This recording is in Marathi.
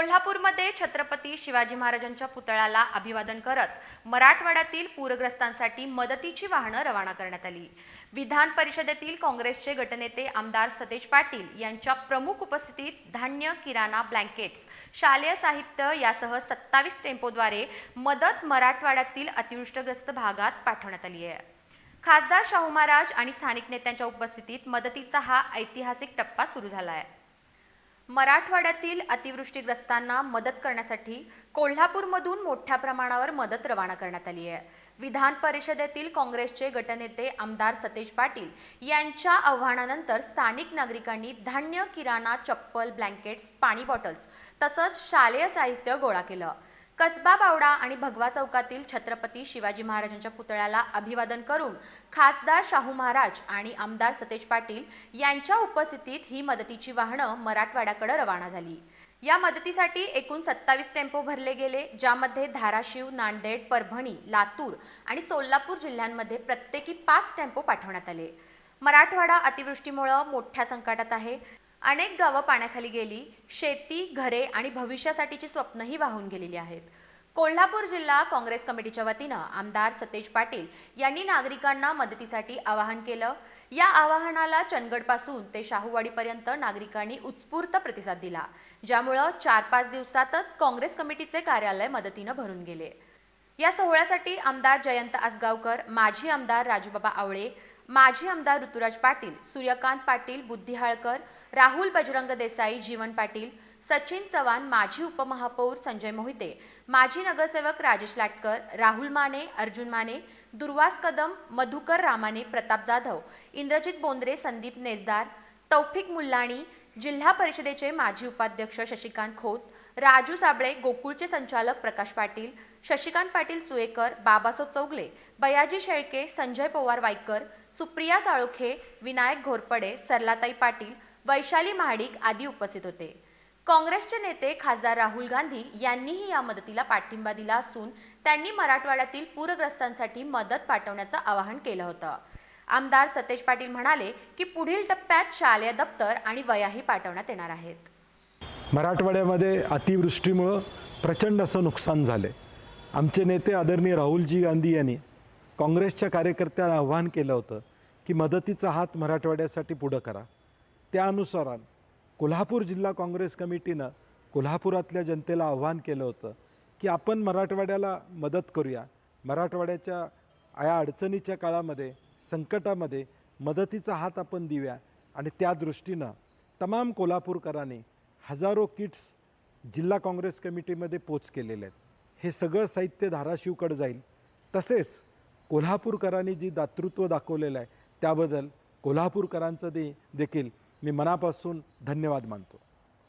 कोल्हापूरमध्ये छत्रपती शिवाजी महाराजांच्या पुतळ्याला अभिवादन करत मराठवाड्यातील पूरग्रस्तांसाठी मदतीची वाहनं रवाना करण्यात आली. विधान परिषदेतील काँग्रेसचे गटनेते आमदार सतेज पाटील यांच्या प्रमुख उपस्थितीत धान्य किराणा ब्लँकेट्स शालेय साहित्य यासह सत्तावीस टेम्पोद्वारे मदत मराठवाड्यातील अतिवृष्टग्रस्त भागात पाठवण्यात आली आहे. खासदार शाहू महाराज आणि स्थानिक नेत्यांच्या उपस्थितीत मदतीचा हा ऐतिहासिक टप्पा सुरू झाला आहे. मराठवाड्यातील अतिवृष्टीग्रस्तांना मदत करण्यासाठी कोल्हापूरमधून मोठ्या प्रमाणावर मदत रवाना करण्यात आली आहे. विधान परिषदेतील काँग्रेसचे गटनेते आमदार सतेज पाटील यांच्या आव्हानानंतर स्थानिक नागरिकांनी धान्य किराणा चप्पल ब्लँकेट्स पाणी बॉटल्स तसंच शालेय साहित्य गोळा केलं. कसबा बावडा आणि भगवा चौकातील छत्रपती शिवाजी महाराजांच्या पुतळ्याला अभिवादन करून खासदार शाहू महाराज आणि आमदार सतेज पाटील यांच्या उपस्थितीत ही मदतीची वाहनं मराठवाड्याकडे रवाना झाली. या मदतीसाठी एकूण सत्तावीस टेम्पो भरले गेले ज्यामध्ये धाराशिव नांदेड परभणी लातूर आणि सोलापूर जिल्ह्यांमध्ये प्रत्येकी पाच टेम्पो पाठवण्यात आले. मराठवाडा अतिवृष्टीमुळं मोठ्या संकटात आहे. अनेक गावं पाण्याखाली गेली शेती घरे आणि भविष्यासाठीची स्वप्नही वाहून गेलेली आहेत. कोल्हापूर जिल्हा काँग्रेस कमिटीच्या वतीनं आमदार सतेज पाटील यांनी नागरिकांना मदतीसाठी आवाहन केलं. या आवाहनाला चंदगडपासून ते शाहूवाडीपर्यंत नागरिकांनी उत्स्फूर्त प्रतिसाद दिला ज्यामुळं चार पाच दिवसातच काँग्रेस कमिटीचे कार्यालय मदतीनं भरून गेले. या सोहळ्यासाठी आमदार जयंत आसगावकर माजी आमदार राजूबाबा आवळे माजी आमदार ऋतुराज पाटील सूर्यकांत पाटील बुद्धिहाळकर राहुल बजरंग देसाई जीवन पाटील सचिन चव्हाण माजी उपमहापौर संजय मोहिते माजी नगरसेवक राजेश लाटकर राहुल माने अर्जुन माने दुर्वास कदम मधुकर रामाने प्रताप जाधव इंद्रजित बोंद्रे संदीप नेजदार तौफिक मुल्लाणी जिल्हा परिषदेचे माजी उपाध्यक्ष शशिकांत खोत राजू साबळे गोकुळचे संचालक प्रकाश पाटील शशिकांत पाटील सुएकर बाबासो चौगले बयाजी शेळके संजय पवार वायकर सुप्रिया साळोखे विनायक घोरपडे सरलाताई पाटील वैशाली महाडिक आदी उपस्थित होते. काँग्रेसचे नेते खासदार राहुल गांधी यांनीही या मदतीला पाठिंबा दिला असून त्यांनी मराठवाड्यातील पूरग्रस्तांसाठी मदत पाठवण्याचं आवाहन केलं होतं. आमदार सतेज पाटील म्हणाले की पुढील टप्प्यात शालेय दप्तर आणि वयाही पाठवण्यात येणार आहेत. मराठवाड्यामध्ये अतिवृष्टीमुळं प्रचंड असं नुकसान झालं आमचे नेते आदरणीय राहुलजी गांधी यांनी काँग्रेसच्या कार्यकर्त्याला आव्हान केलं होतं की मदतीचा हात मराठवाड्यासाठी पुढं करा. त्या अनुसारान कोल्हापूर जिल्हा काँग्रेस कमिटीनं कोल्हापुरातल्या जनतेला आव्हान केलं होतं की आपण मराठवाड्याला मदत करूया. मराठवाड्याच्या या अडचणीच्या काळामध्ये संकटामध्ये मदतीचा हात आपण देऊया. आणि त्या दृष्टीनं तमाम कोल्हापूरकरांनी हजारो किट्स जिल्हा काँग्रेस कमिटीमध्ये पोच केलेले आहेत. हे सगळं साहित्य धाराशिवकडे जाईल. तसेच कोल्हापूरकरांनी जी दातृत्व दाखवलेलं आहे त्याबद्दल कोल्हापूरकरांचं दे देखील मी मनापासून धन्यवाद मानतो.